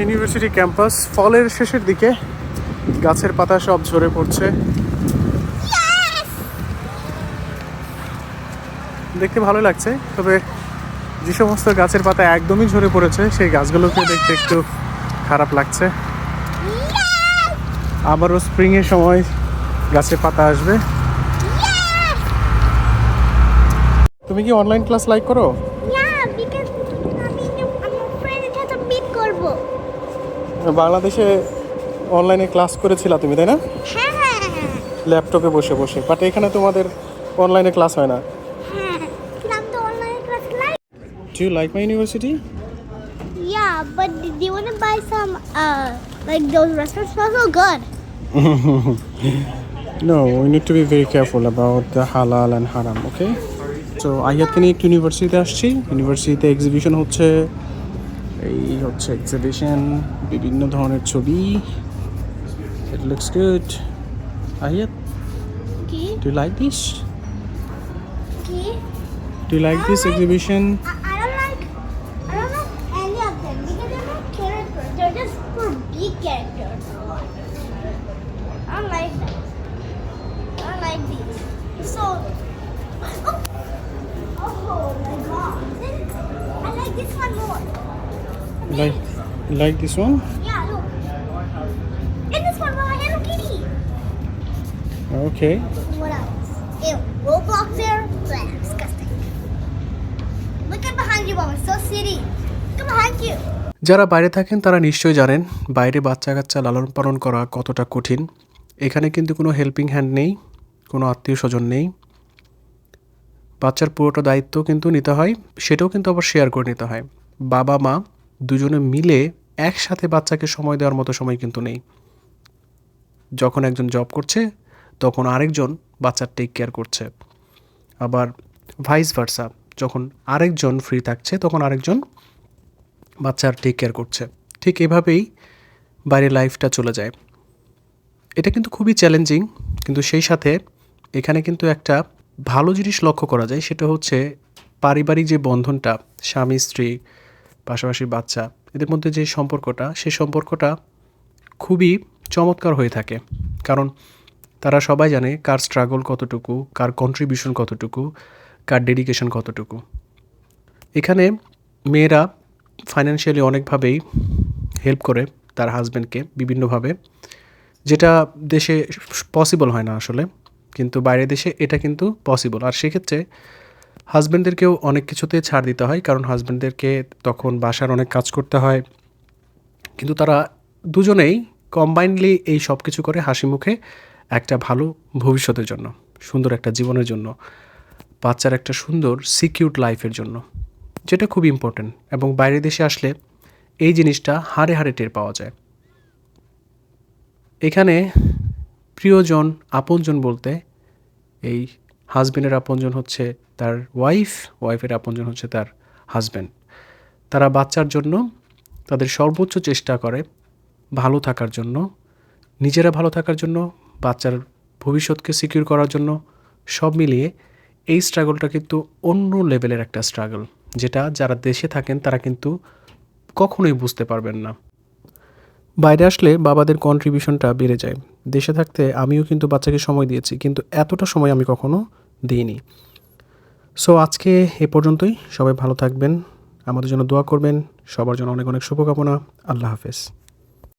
University campus, ফলের শেষের দিকে গাছের পাতা সব ঝরে পড়ছে। দেখতে ভালো লাগছে, তবে যে সমস্ত গাছের পাতা একদমই ঝরে পড়েছে, সেই গাছগুলোকে দেখতে একটু খারাপ লাগছে। আবারও স্প্রিংয়ের সময় গাছের পাতা আসবে। তুমি কি অনলাইন ক্লাস লাইক করো? বাংলাদেশে অনলাইনে ক্লাস করেছিলা তুমি তাই না? হ্যাঁ হ্যাঁ হ্যাঁ। ল্যাপটপে বসে বসে। বাট এখানে তোমাদের অনলাইনে ক্লাস হয় না? হ্যাঁ do you like my university Yeah, but do you want to buy some uh like those restaurants? Smell so good? No, we need to be very careful about the halal and haram, okay? So আইয়াতকে নিয়ে একটু ইউনিভার্সিটিতে আসছি। ইউনিভার্সিটিতে exhibition হচ্ছে এই হচ্ছে exhibition বিভিন্ন ধরনের ছবি it looks good Ahiyat. Do like this. Do like this exhibition like like this one Yeah, look. And this one with my Hello Kitty. Okay What else? Ew. Roblox there? Blah, disgusting. Look at behind you, Mama. So city. Look behind you. যারা বাইরে থাকেন তারা নিশ্চয়ই জানেন বাইরে বাচ্চা কাচ্চা লালন পালন করা কতটা কঠিন এখানে কিন্তু কোনো হেল্পিং হ্যান্ড নেই কোনো আত্মীয় স্বজন নেই বাচ্চার পুরোটা দায়িত্ব কিন্তু নিতে হয় সেটাও কিন্তু আবার শেয়ার করে নিতে হয় বাবা মা দুজনে মিলে একসাথে বাচ্চাকে সময় দেওয়ার মতো সময় কিন্তু নেই। যখন একজন জব করছে, তখন আরেকজন বাচ্চার টেক কেয়ার করছে। আবার ভাইস ভার্সা যখন আরেকজন ফ্রি থাকছে, তখন আরেকজন বাচ্চার টেক কেয়ার করছে। ঠিক এভাবেই বাইরে লাইফটা চলে যায়। এটা কিন্তু খুবই চ্যালেঞ্জিং কিন্তু সেই সাথে এখানে কিন্তু একটা ভালো জিনিস লক্ষ্য করা যায়, সেটা হচ্ছে পারিবারিক যে বন্ধনটা স্বামী স্ত্রী পাশাপাশি বাচ্চা, এদের মধ্যে যে সম্পর্কটা সেই সম্পর্কটা খুবই চমৎকার হয়ে থাকে। কারণ তারা সবাই জানে কার স্ট্রাগল কতটুকু, কার কন্ট্রিবিউশন কতটুকু, কার ডেডিকেশন কতটুকু। এখানে মেয়েরা ফাইন্যান্সিয়ালি অনেকভাবেই হেল্প করে তার হাজব্যান্ডকে বিভিন্নভাবে, যেটা দেশে পসিবল হয় না আসলে, কিন্তু বাইরের দেশে এটা কিন্তু পসিবল আর সেক্ষেত্রে হাজব্যান্ডদেরকেও অনেক কিছুতে ছাড় দিতে হয়, কারণ হাজব্যান্ডদেরকে তখন বাসার অনেক কাজ করতে হয়। কিন্তু তারা দুজনেই কম্বাইনলি এই সব কিছু করে হাসি মুখে একটা ভালো ভবিষ্যতের জন্য, সুন্দর একটা জীবনের জন্য, বাচ্চার একটা সুন্দর সিকিউর লাইফের জন্য, যেটা খুব ইম্পর্ট্যান্ট এবং বাইরের দেশে আসলে এই জিনিসটা হারে হারে টের পাওয়া যায়। এখানে প্রিয়জন, আপনজন বলতে এই হাজবেন্ডের আপনজন হচ্ছে তার ওয়াইফ ওয়াইফের আপনজন হচ্ছে তার হাজব্যান্ড তারা বাচ্চার জন্য তাদের সর্বোচ্চ চেষ্টা করে ভালো থাকার জন্য, নিজেরা ভালো থাকার জন্য, বাচ্চার ভবিষ্যৎকে সিকিউর করার জন্য, সব মিলিয়ে এই স্ট্রাগলটা কিন্তু অন্য লেভেলের একটা স্ট্রাগল যেটা যারা দেশে থাকেন তারা কিন্তু কখনোই বুঝতে পারবেন না। বাইরে আসলে বাবাদের কন্ট্রিবিউশনটা বেড়ে যায়। দেশে থাকতে আমিও কিন্তু বাচ্চাকে সময় দিয়েছি, কিন্তু এতটা সময় আমি কখনো দিইনি। সো আজকে এ পর্যন্তই। সবাই ভালো থাকবেন। আমাদের জন্য দোয়া করবেন। সবার জন্য অনেক অনেক শুভকামনা। আল্লাহ হাফেজ।